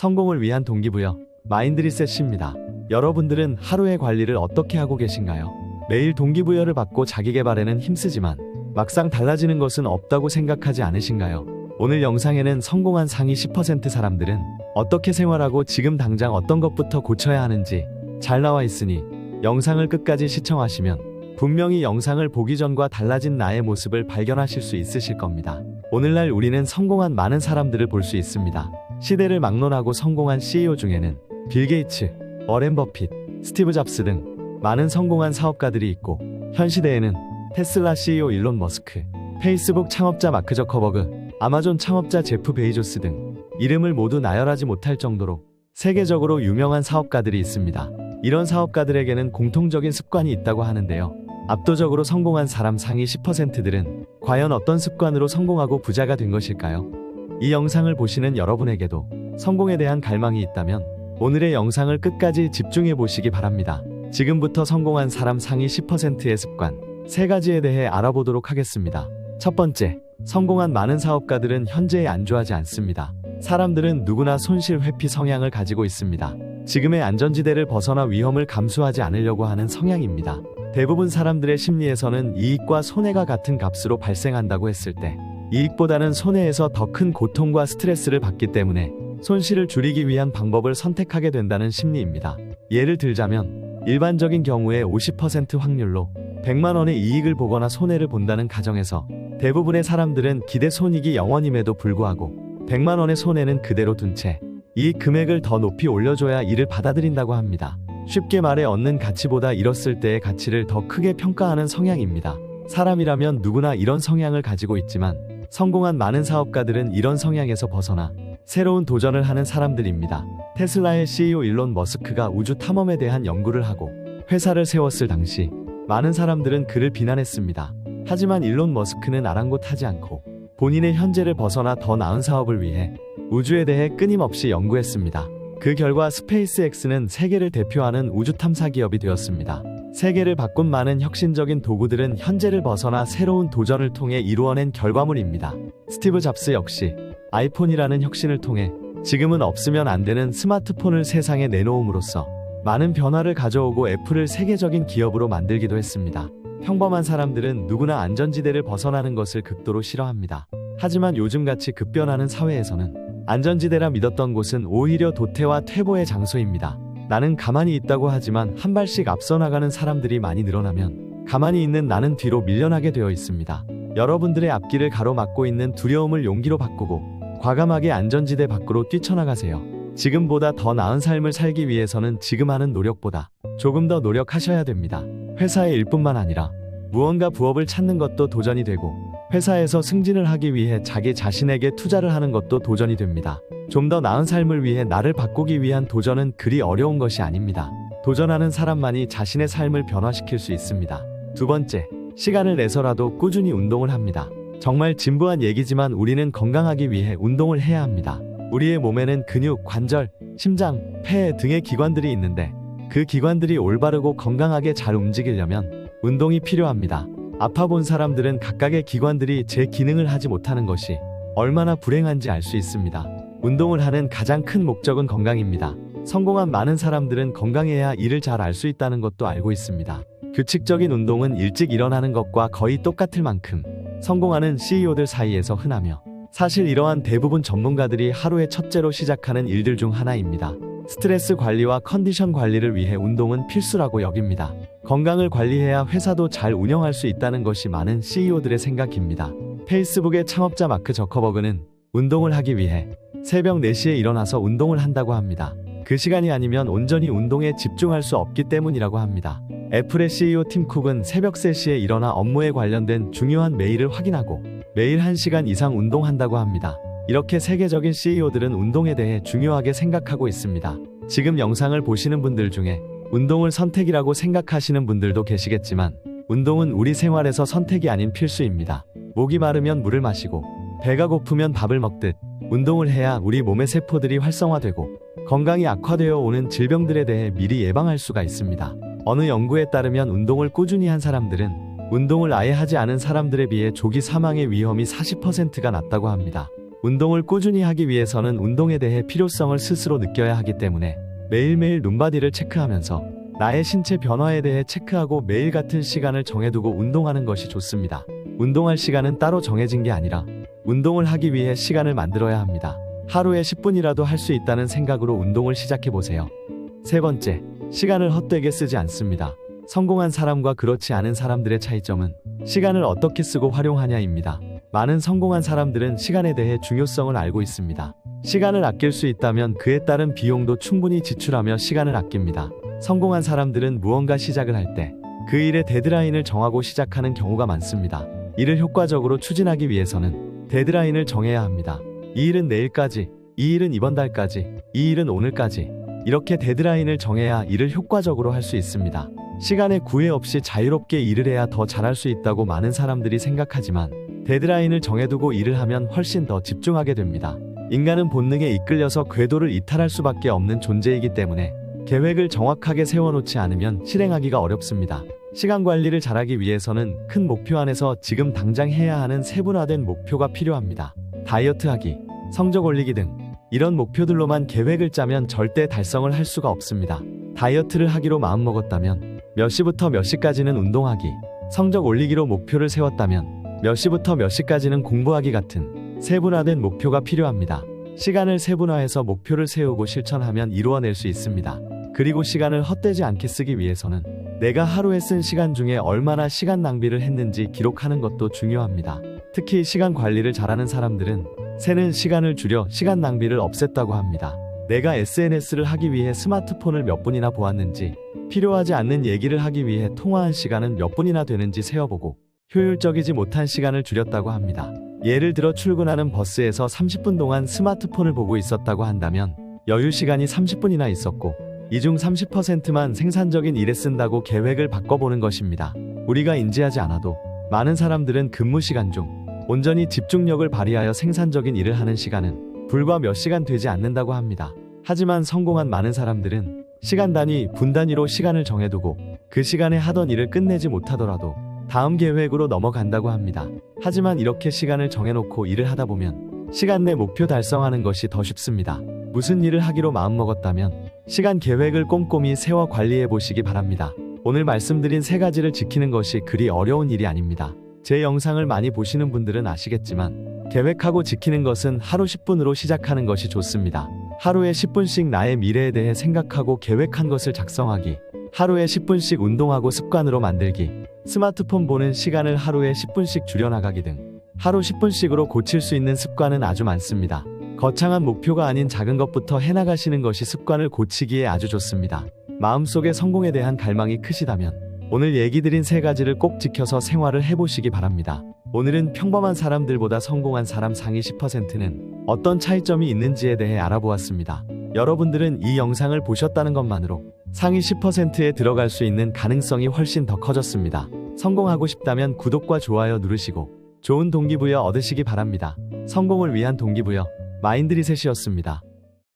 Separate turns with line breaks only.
성공을 위한 동기부여 마인드 리셋입니다. 여러분들은 하루의 관리를 어떻게 하고 계신가요? 매일 동기부여를 받고 자기 개발에는 힘쓰지만 막상 달라지는 것은 없다고 생각하지 않으신가요? 오늘 영상에는 성공한 상위 10% 사람들은 어떻게 생활하고 지금 당장 어떤 것부터 고쳐야 하는지 잘 나와 있으니 영상을 끝까지 시청하시면 분명히 영상을 보기 전과 달라진 나의 모습을 발견하실 수 있으실 겁니다. 오늘날 우리는 성공한 많은 사람들을 볼 수 있습니다. 시대를 막론하고 성공한 CEO 중에는 빌 게이츠, 워렌 버핏, 스티브 잡스 등 많은 성공한 사업가들이 있고 현 시대에는 테슬라 CEO 일론 머스크, 페이스북 창업자 마크 저커버그, 아마존 창업자 제프 베이조스 등 이름을 모두 나열하지 못할 정도로 세계적으로 유명한 사업가들이 있습니다. 이런 사업가들에게는 공통적인 습관이 있다고 하는데요. 압도적으로 성공한 사람 상위 10%들은 과연 어떤 습관으로 성공하고 부자가 된 것일까요? 이 영상을 보시는 여러분에게도 성공에 대한 갈망이 있다면 오늘의 영상을 끝까지 집중해 보시기 바랍니다. 지금부터 성공한 사람 상위 10%의 습관 세 가지에 대해 알아보도록 하겠습니다. 첫 번째, 성공한 많은 사업가들은 현재에 안주하지 않습니다. 사람들은 누구나 손실 회피 성향을 가지고 있습니다. 지금의 안전지대를 벗어나 위험을 감수하지 않으려고 하는 성향입니다. 대부분 사람들의 심리에서는 이익과 손해가 같은 값으로 발생한다고 했을 때 이익보다는 손해에서 더 큰 고통과 스트레스를 받기 때문에 손실을 줄이기 위한 방법을 선택하게 된다는 심리입니다. 예를 들자면 일반적인 경우에 50% 확률로 100만 원의 이익을 보거나 손해를 본다는 가정에서 대부분의 사람들은 기대 손익이 0원임에도 불구하고 100만 원의 손해는 그대로 둔 채 이 금액을 더 높이 올려줘야 이를 받아들인다고 합니다. 쉽게 말해 얻는 가치보다 잃었을 때의 가치를 더 크게 평가하는 성향입니다. 사람이라면 누구나 이런 성향을 가지고 있지만 성공한 많은 사업가들은 이런 성향에서 벗어나 새로운 도전을 하는 사람들입니다. 테슬라의 CEO 일론 머스크가 우주 탐험에 대한 연구를 하고 회사를 세웠을 당시 많은 사람들은 그를 비난했습니다. 하지만 일론 머스크는 아랑곳하지 않고 본인의 현재를 벗어나 더 나은 사업을 위해 우주에 대해 끊임없이 연구했습니다. 그 결과 스페이스X는 세계를 대표하는 우주 탐사 기업이 되었습니다. 세계를 바꾼 많은 혁신적인 도구들은 현재를 벗어나 새로운 도전을 통해 이루어낸 결과물입니다. 스티브 잡스 역시 아이폰이라는 혁신을 통해 지금은 없으면 안 되는 스마트폰을 세상에 내놓음으로써 많은 변화를 가져오고 애플을 세계적인 기업으로 만들기도 했습니다. 평범한 사람들은 누구나 안전지대를 벗어나는 것을 극도로 싫어합니다. 하지만 요즘같이 급변하는 사회에서는 안전지대라 믿었던 곳은 오히려 도태와 퇴보의 장소입니다. 나는 가만히 있다고 하지만 한 발씩 앞서 나가는 사람들이 많이 늘어나면 가만히 있는 나는 뒤로 밀려나게 되어 있습니다. 여러분들의 앞길을 가로막고 있는 두려움을 용기로 바꾸고 과감하게 안전지대 밖으로 뛰쳐나가세요. 지금보다 더 나은 삶을 살기 위해서는 지금 하는 노력보다 조금 더 노력하셔야 됩니다. 회사의 일뿐만 아니라 무언가 부업을 찾는 것도 도전이 되고 회사에서 승진을 하기 위해 자기 자신에게 투자를 하는 것도 도전이 됩니다. 좀 더 나은 삶을 위해 나를 바꾸기 위한 도전은 그리 어려운 것이 아닙니다. 도전하는 사람만이 자신의 삶을 변화시킬 수 있습니다. 두 번째, 시간을 내서라도 꾸준히 운동을 합니다. 정말 진부한 얘기지만 우리는 건강하기 위해 운동을 해야 합니다. 우리의 몸에는 근육, 관절, 심장, 폐 등의 기관들이 있는데 그 기관들이 올바르고 건강하게 잘 움직이려면 운동이 필요합니다. 아파 본 사람들은 각각의 기관들이 제 기능을 하지 못하는 것이 얼마나 불행한지 알 수 있습니다. 운동을 하는 가장 큰 목적은 건강입니다. 성공한 많은 사람들은 건강해야 일을 잘 알 수 있다는 것도 알고 있습니다. 규칙적인 운동은 일찍 일어나는 것과 거의 똑같을 만큼 성공하는 CEO들 사이에서 흔하며 사실 이러한 대부분 전문가들이 하루의 첫째로 시작하는 일들 중 하나입니다. 스트레스 관리와 컨디션 관리를 위해 운동은 필수라고 여깁니다. 건강을 관리해야 회사도 잘 운영할 수 있다는 것이 많은 CEO들의 생각입니다. 페이스북의 창업자 마크 저커버그는 운동을 하기 위해 새벽 4시에 일어나서 운동을 한다고 합니다. 그 시간이 아니면 온전히 운동에 집중할 수 없기 때문이라고 합니다. 애플의 CEO 팀 쿡은 새벽 3시에 일어나 업무에 관련된 중요한 메일을 확인하고 매일 1시간 이상 운동한다고 합니다. 이렇게 세계적인 CEO들은 운동에 대해 중요하게 생각하고 있습니다. 지금 영상을 보시는 분들 중에 운동을 선택이라고 생각하시는 분들도 계시겠지만 운동은 우리 생활에서 선택이 아닌 필수입니다. 목이 마르면 물을 마시고 배가 고프면 밥을 먹듯 운동을 해야 우리 몸의 세포들이 활성화되고 건강이 악화되어 오는 질병들에 대해 미리 예방할 수가 있습니다. 어느 연구에 따르면 운동을 꾸준히 한 사람들은 운동을 아예 하지 않은 사람들에 비해 조기 사망의 위험이 40%가 낮다고 합니다. 운동을 꾸준히 하기 위해서는 운동에 대해 필요성을 스스로 느껴야 하기 때문에 매일매일 눈바디를 체크하면서 나의 신체 변화에 대해 체크하고 매일 같은 시간을 정해두고 운동하는 것이 좋습니다. 운동할 시간은 따로 정해진 게 아니라 운동을 하기 위해 시간을 만들어야 합니다. 하루에 10분이라도 할 수 있다는 생각으로 운동을 시작해 보세요. 세 번째, 시간을 헛되게 쓰지 않습니다. 성공한 사람과 그렇지 않은 사람들의 차이점은 시간을 어떻게 쓰고 활용하냐입니다. 많은 성공한 사람들은 시간에 대해 중요성을 알고 있습니다. 시간을 아낄 수 있다면 그에 따른 비용도 충분히 지출하며 시간을 아낍니다. 성공한 사람들은 무언가 시작을 할 때 그 일의 데드라인을 정하고 시작하는 경우가 많습니다. 이를 효과적으로 추진하기 위해서는 데드라인을 정해야 합니다. 이 일은 내일까지, 이 일은 이번 달까지, 이 일은 오늘까지 이렇게 데드라인을 정해야 일을 효과적으로 할 수 있습니다. 시간에 구애 없이 자유롭게 일을 해야 더 잘할 수 있다고 많은 사람들이 생각하지만 데드라인을 정해두고 일을 하면 훨씬 더 집중하게 됩니다. 인간은 본능에 이끌려서 궤도를 이탈할 수밖에 없는 존재이기 때문에 계획을 정확하게 세워놓지 않으면 실행하기가 어렵습니다. 시간 관리를 잘하기 위해서는 큰 목표 안에서 지금 당장 해야 하는 세분화된 목표가 필요합니다. 다이어트하기, 성적 올리기 등 이런 목표들로만 계획을 짜면 절대 달성을 할 수가 없습니다. 다이어트를 하기로 마음먹었다면 몇 시부터 몇 시까지는 운동하기, 성적 올리기로 목표를 세웠다면 몇 시부터 몇 시까지는 공부하기 같은 세분화된 목표가 필요합니다. 시간을 세분화해서 목표를 세우고 실천하면 이루어낼 수 있습니다. 그리고 시간을 헛되지 않게 쓰기 위해서는 내가 하루에 쓴 시간 중에 얼마나 시간 낭비를 했는지 기록하는 것도 중요합니다. 특히 시간 관리를 잘하는 사람들은 새는 시간을 줄여 시간 낭비를 없앴다고 합니다. 내가 SNS를 하기 위해 스마트폰을 몇 분이나 보았는지, 필요하지 않는 얘기를 하기 위해 통화한 시간은 몇 분이나 되는지 세어보고, 효율적이지 못한 시간을 줄였다고 합니다. 예를 들어 출근하는 버스에서 30분 동안 스마트폰을 보고 있었다고 한다면, 여유 시간이 30분이나 있었고, 이 중 30%만 생산적인 일에 쓴다고 계획을 바꿔보는 것입니다. 우리가 인지하지 않아도 많은 사람들은 근무 시간 중 온전히 집중력을 발휘하여 생산적인 일을 하는 시간은 불과 몇 시간 되지 않는다고 합니다. 하지만 성공한 많은 사람들은 시간 단위, 분 단위로 시간을 정해두고 그 시간에 하던 일을 끝내지 못하더라도 다음 계획으로 넘어간다고 합니다. 하지만 이렇게 시간을 정해놓고 일을 하다 보면 시간 내 목표 달성하는 것이 더 쉽습니다. 무슨 일을 하기로 마음먹었다면 시간 계획을 꼼꼼히 세워 관리해 보시기 바랍니다. 오늘 말씀드린 세 가지를 지키는 것이 그리 어려운 일이 아닙니다. 제 영상을 많이 보시는 분들은 아시겠지만 계획하고 지키는 것은 하루 10분으로 시작하는 것이 좋습니다. 하루에 10분씩 나의 미래에 대해 생각하고 계획한 것을 작성하기, 하루에 10분씩 운동하고 습관으로 만들기, 스마트폰 보는 시간을 하루에 10분씩 줄여나가기 등 하루 10분씩으로 고칠 수 있는 습관은 아주 많습니다. 거창한 목표가 아닌 작은 것부터 해나가시는 것이 습관을 고치기에 아주 좋습니다. 마음속에 성공에 대한 갈망이 크시다면 오늘 얘기 드린 세 가지를 꼭 지켜서 생활을 해보시기 바랍니다. 오늘은 평범한 사람들보다 성공한 사람 상위 10%는 어떤 차이점이 있는지에 대해 알아보았습니다. 여러분들은 이 영상을 보셨다는 것만으로 상위 10%에 들어갈 수 있는 가능성이 훨씬 더 커졌습니다. 성공하고 싶다면 구독과 좋아요 누르시고 좋은 동기부여 얻으시기 바랍니다. 성공을 위한 동기부여 마인드리셋이었습니다.